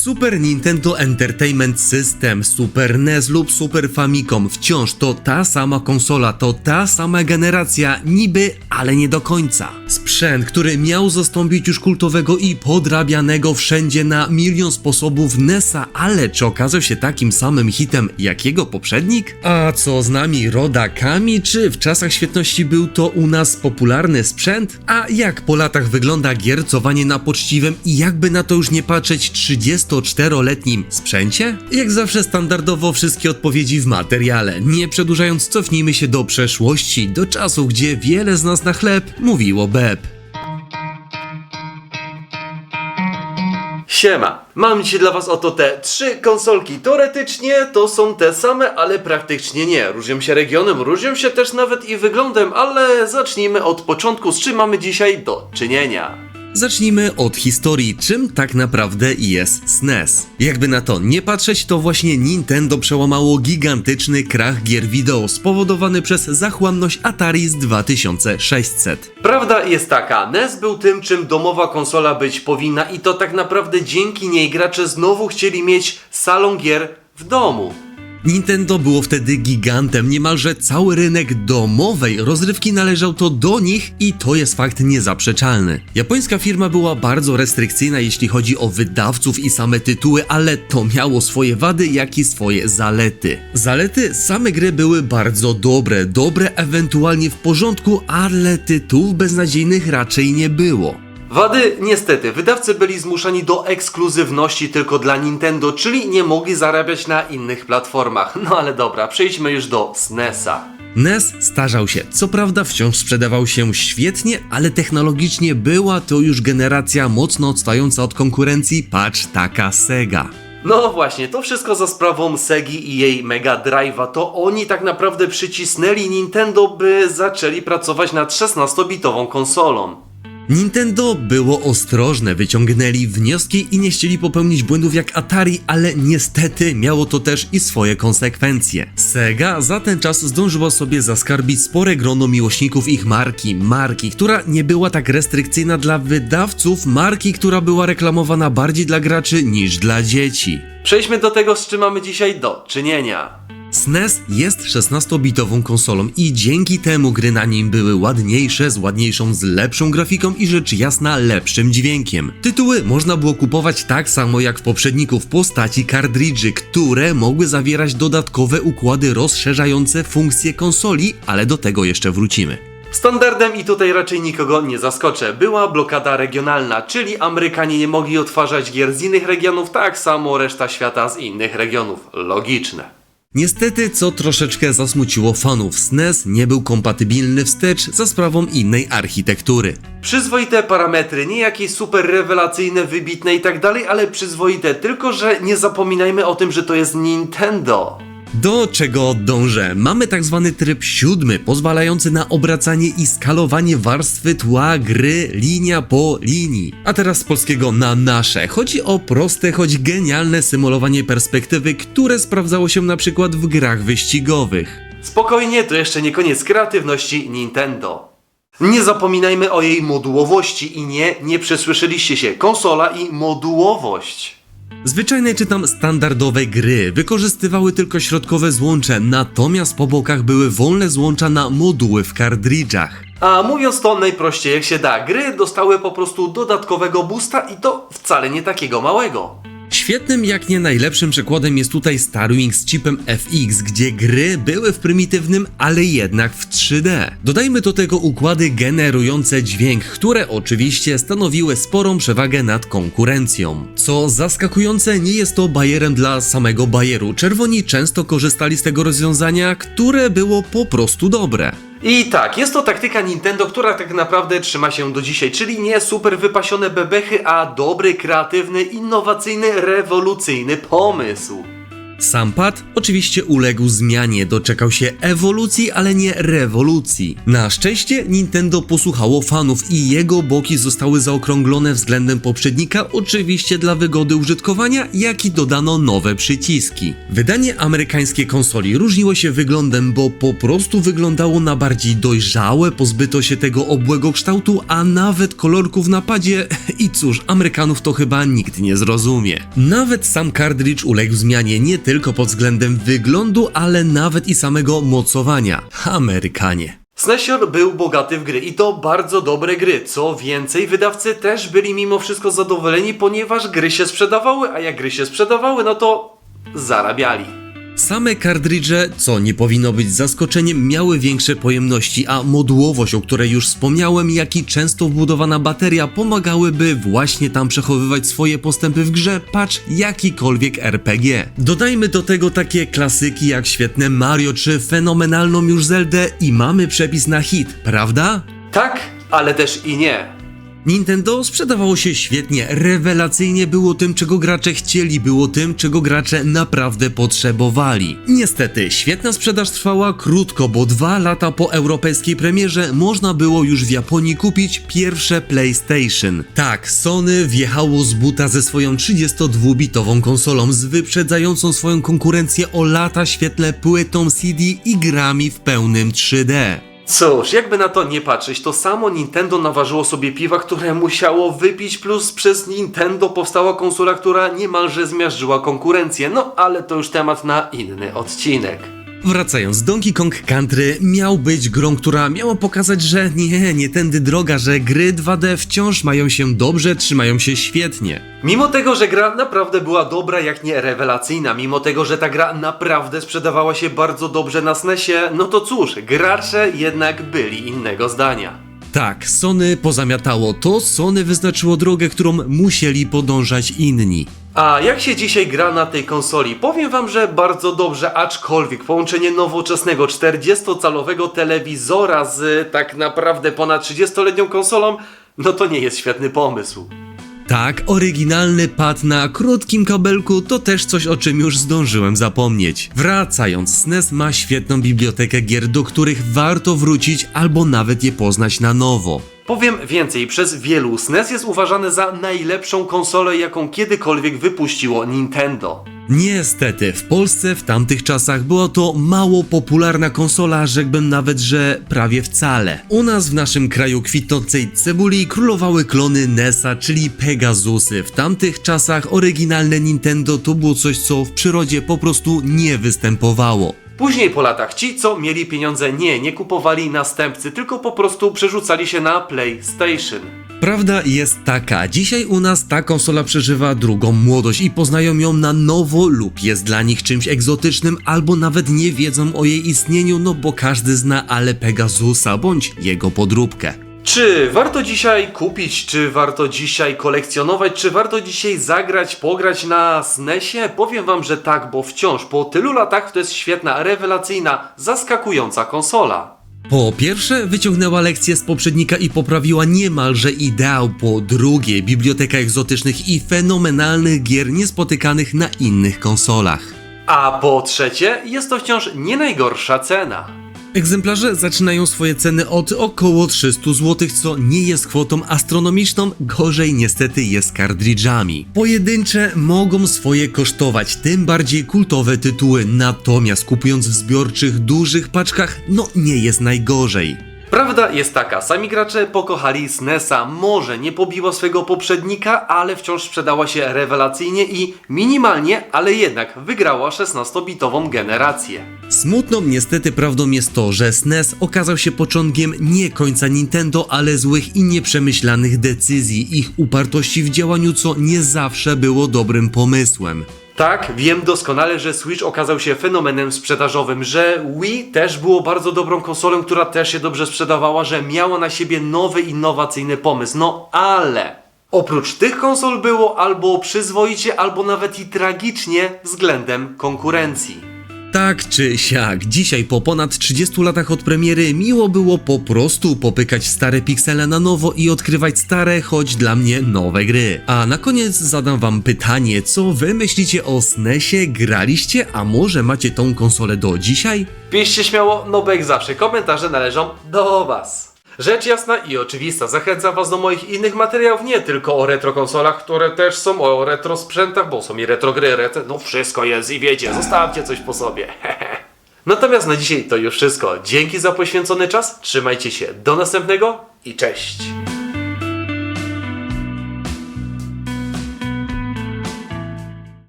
Super Nintendo Entertainment System, Super NES lub Super Famicom wciąż to ta sama konsola, to ta sama generacja, niby, ale nie do końca. Sprzęt, który miał zastąpić już kultowego i podrabianego wszędzie na milion sposobów NESa, ale czy okazał się takim samym hitem jak jego poprzednik? A co z nami rodakami? Czy w czasach świetności był to u nas popularny sprzęt? A jak po latach wygląda giercowanie na poczciwym i jakby na to już nie patrzeć 34-letnim sprzęcie? Jak zawsze standardowo wszystkie odpowiedzi w materiale. Nie przedłużając cofnijmy się do przeszłości, do czasów gdzie wiele z nas na chleb mówiło beb. Siema, mam dzisiaj dla was oto te trzy konsolki. Teoretycznie to są te same, ale praktycznie nie. Różnią się regionem, różnią się też nawet i wyglądem, ale zacznijmy od początku, z czym mamy dzisiaj do czynienia. Zacznijmy od historii, czym tak naprawdę jest SNES. Jakby na to nie patrzeć, to właśnie Nintendo przełamało gigantyczny krach gier wideo spowodowany przez zachłanność Atari z 2600. Prawda jest taka, NES był tym, czym domowa konsola być powinna i to tak naprawdę dzięki niej gracze znowu chcieli mieć salon gier w domu. Nintendo było wtedy gigantem, niemalże cały rynek domowej rozrywki należał to do nich i to jest fakt niezaprzeczalny. Japońska firma była bardzo restrykcyjna jeśli chodzi o wydawców i same tytuły, ale to miało swoje wady, jak i swoje zalety. Zalety same gry były bardzo dobre, dobre ewentualnie w porządku, ale tytułów beznadziejnych raczej nie było. Wady niestety, wydawcy byli zmuszani do ekskluzywności tylko dla Nintendo, czyli nie mogli zarabiać na innych platformach. No ale dobra, przejdźmy już do SNESa. NES starzał się, co prawda wciąż sprzedawał się świetnie, ale technologicznie była to już generacja mocno odstająca od konkurencji, patrz taka Sega. No właśnie, to wszystko za sprawą Segi i jej Mega Drive'a. To oni tak naprawdę przycisnęli Nintendo, by zaczęli pracować nad 16-bitową konsolą. Nintendo było ostrożne, wyciągnęli wnioski i nie chcieli popełnić błędów jak Atari, ale niestety miało to też i swoje konsekwencje. Sega za ten czas zdążyła sobie zaskarbić spore grono miłośników ich marki, marki, która nie była tak restrykcyjna dla wydawców, marki, która była reklamowana bardziej dla graczy niż dla dzieci. Przejdźmy do tego, z czym mamy dzisiaj do czynienia. SNES jest 16-bitową konsolą i dzięki temu gry na nim były ładniejsze, z ładniejszą, z lepszą grafiką i rzecz jasna lepszym dźwiękiem. Tytuły można było kupować tak samo jak w poprzedniku w postaci kartridży, które mogły zawierać dodatkowe układy rozszerzające funkcje konsoli, ale do tego jeszcze wrócimy. Standardem i tutaj raczej nikogo nie zaskoczę, była blokada regionalna, czyli Amerykanie nie mogli odtwarzać gier z innych regionów, tak samo reszta świata z innych regionów. Logiczne. Niestety, co troszeczkę zasmuciło fanów, SNES nie był kompatybilny wstecz za sprawą innej architektury. Przyzwoite parametry, nie jakieś super rewelacyjne, wybitne i tak ale przyzwoite, tylko że nie zapominajmy o tym, że to jest Nintendo. Do czego dążę? Mamy tak zwany tryb siódmy, pozwalający na obracanie i skalowanie warstwy tła gry linia po linii. A teraz z polskiego na nasze. Chodzi o proste, choć genialne symulowanie perspektywy, które sprawdzało się na przykład w grach wyścigowych. Spokojnie, to jeszcze nie koniec kreatywności Nintendo. Nie zapominajmy o jej modułowości i nie, nie przesłyszeliście się, konsola i modułowość. Zwyczajne czy tam standardowe gry wykorzystywały tylko środkowe złącze, natomiast po bokach były wolne złącza na moduły w kartridżach. A mówiąc to najprościej jak się da, gry dostały po prostu dodatkowego boosta i to wcale nie takiego małego. Świetnym, jak nie najlepszym przykładem jest tutaj Starwing z chipem FX, gdzie gry były w prymitywnym, ale jednak w 3D. Dodajmy do tego układy generujące dźwięk, które oczywiście stanowiły sporą przewagę nad konkurencją. Co zaskakujące, nie jest to bajerem dla samego bajeru. Czerwoni często korzystali z tego rozwiązania, które było po prostu dobre. I tak, jest to taktyka Nintendo, która tak naprawdę trzyma się do dzisiaj, czyli nie super wypasione bebechy, a dobry, kreatywny, innowacyjny, rewolucyjny pomysł. Sam pad oczywiście uległ zmianie, doczekał się ewolucji, ale nie rewolucji. Na szczęście Nintendo posłuchało fanów i jego boki zostały zaokrąglone względem poprzednika, oczywiście dla wygody użytkowania, jak i dodano nowe przyciski. Wydanie amerykańskiej konsoli różniło się wyglądem, bo po prostu wyglądało na bardziej dojrzałe, pozbyto się tego obłego kształtu, a nawet kolorków w napadzie i cóż, Amerykanów to chyba nikt nie zrozumie. Nawet sam kartridż uległ zmianie nie tylko pod względem wyglądu, ale nawet i samego mocowania. Amerykanie. SNESior był bogaty w gry i to bardzo dobre gry. Co więcej, wydawcy też byli mimo wszystko zadowoleni, ponieważ gry się sprzedawały, a jak gry się sprzedawały, no to zarabiali. Same kartridże, co nie powinno być zaskoczeniem, miały większe pojemności, a modułowość, o której już wspomniałem, jak i często wbudowana bateria pomagałyby właśnie tam przechowywać swoje postępy w grze, patrz jakikolwiek RPG. Dodajmy do tego takie klasyki jak świetne Mario czy fenomenalną już Zeldę i mamy przepis na hit, prawda? Tak, ale też i nie. Nintendo sprzedawało się świetnie, rewelacyjnie było tym, czego gracze chcieli, było tym, czego gracze naprawdę potrzebowali. Niestety, świetna sprzedaż trwała krótko, bo dwa lata po europejskiej premierze można było już w Japonii kupić pierwsze PlayStation. Tak, Sony wjechało z buta ze swoją 32-bitową konsolą z wyprzedzającą swoją konkurencję o lata świetle płytą CD i grami w pełnym 3D. Cóż, jakby na to nie patrzeć, to samo Nintendo naważyło sobie piwa, które musiało wypić, plus przez Nintendo powstała konsola, która niemalże zmiażdżyła konkurencję. No ale to już temat na inny odcinek. Wracając, Donkey Kong Country miał być grą, która miała pokazać, że nie, nie tędy droga, że gry 2D wciąż mają się dobrze, trzymają się świetnie. Mimo tego, że gra naprawdę była dobra, jak nie rewelacyjna, mimo tego, że ta gra naprawdę sprzedawała się bardzo dobrze na SNESie, no to cóż, gracze jednak byli innego zdania. Tak, Sony pozamiatało to, Sony wyznaczyło drogę, którą musieli podążać inni. A jak się dzisiaj gra na tej konsoli? Powiem wam, że bardzo dobrze, aczkolwiek połączenie nowoczesnego 40-calowego telewizora z tak naprawdę ponad 30-letnią konsolą, no to nie jest świetny pomysł. Tak, oryginalny pad na krótkim kabelku to też coś, o czym już zdążyłem zapomnieć. Wracając, SNES ma świetną bibliotekę gier, do których warto wrócić albo nawet je poznać na nowo. Powiem więcej, przez wielu SNES jest uważany za najlepszą konsolę, jaką kiedykolwiek wypuściło Nintendo. Niestety, w Polsce w tamtych czasach była to mało popularna konsola, rzekłbym nawet, że prawie wcale. U nas w naszym kraju kwitnącej cebuli królowały klony NESa, czyli Pegasusy. W tamtych czasach oryginalne Nintendo to było coś, co w przyrodzie po prostu nie występowało. Później po latach ci, co mieli pieniądze, nie, nie kupowali następcy, tylko po prostu przerzucali się na PlayStation. Prawda jest taka, dzisiaj u nas ta konsola przeżywa drugą młodość i poznają ją na nowo lub jest dla nich czymś egzotycznym albo nawet nie wiedzą o jej istnieniu, no bo każdy zna ale Pegasusa bądź jego podróbkę. Czy warto dzisiaj kupić, czy warto dzisiaj kolekcjonować, czy warto dzisiaj zagrać, pograć na SNESie? Powiem wam, że tak, bo wciąż po tylu latach to jest świetna, rewelacyjna, zaskakująca konsola. Po pierwsze, wyciągnęła lekcję z poprzednika i poprawiła niemalże ideał. Po drugie, biblioteka egzotycznych i fenomenalnych gier niespotykanych na innych konsolach. A po trzecie, jest to wciąż nie najgorsza cena. Egzemplarze zaczynają swoje ceny od około 300 zł, co nie jest kwotą astronomiczną, gorzej niestety jest kartridżami. Pojedyncze mogą swoje kosztować, tym bardziej kultowe tytuły, natomiast kupując w zbiorczych, dużych paczkach, no nie jest najgorzej. Prawda jest taka, sami gracze pokochali SNESa, może nie pobiło swojego poprzednika, ale wciąż sprzedała się rewelacyjnie i minimalnie, ale jednak wygrała 16-bitową generację. Smutną niestety prawdą jest to, że SNES okazał się początkiem nie końca Nintendo, ale złych i nieprzemyślanych decyzji, ich upartości w działaniu, co nie zawsze było dobrym pomysłem. Tak, wiem doskonale, że Switch okazał się fenomenem sprzedażowym, że Wii też było bardzo dobrą konsolą, która też się dobrze sprzedawała, że miała na siebie nowy, innowacyjny pomysł. No ale oprócz tych konsol było albo przyzwoicie, albo nawet i tragicznie względem konkurencji. Tak czy siak, dzisiaj po ponad 30 latach od premiery miło było po prostu popykać stare piksele na nowo i odkrywać stare, choć dla mnie nowe gry. A na koniec zadam wam pytanie, co wy myślicie o SNESie? Graliście, a może macie tą konsolę do dzisiaj? Piszcie śmiało, no bo jak zawsze komentarze należą do was. Rzecz jasna i oczywista, zachęcam was do moich innych materiałów, nie tylko o retro konsolach, które też są, o retro sprzętach, bo są i retro gry, retro, no wszystko jest i wiecie, zostawcie coś po sobie. Natomiast na dzisiaj to już wszystko. Dzięki za poświęcony czas, trzymajcie się, do następnego i cześć.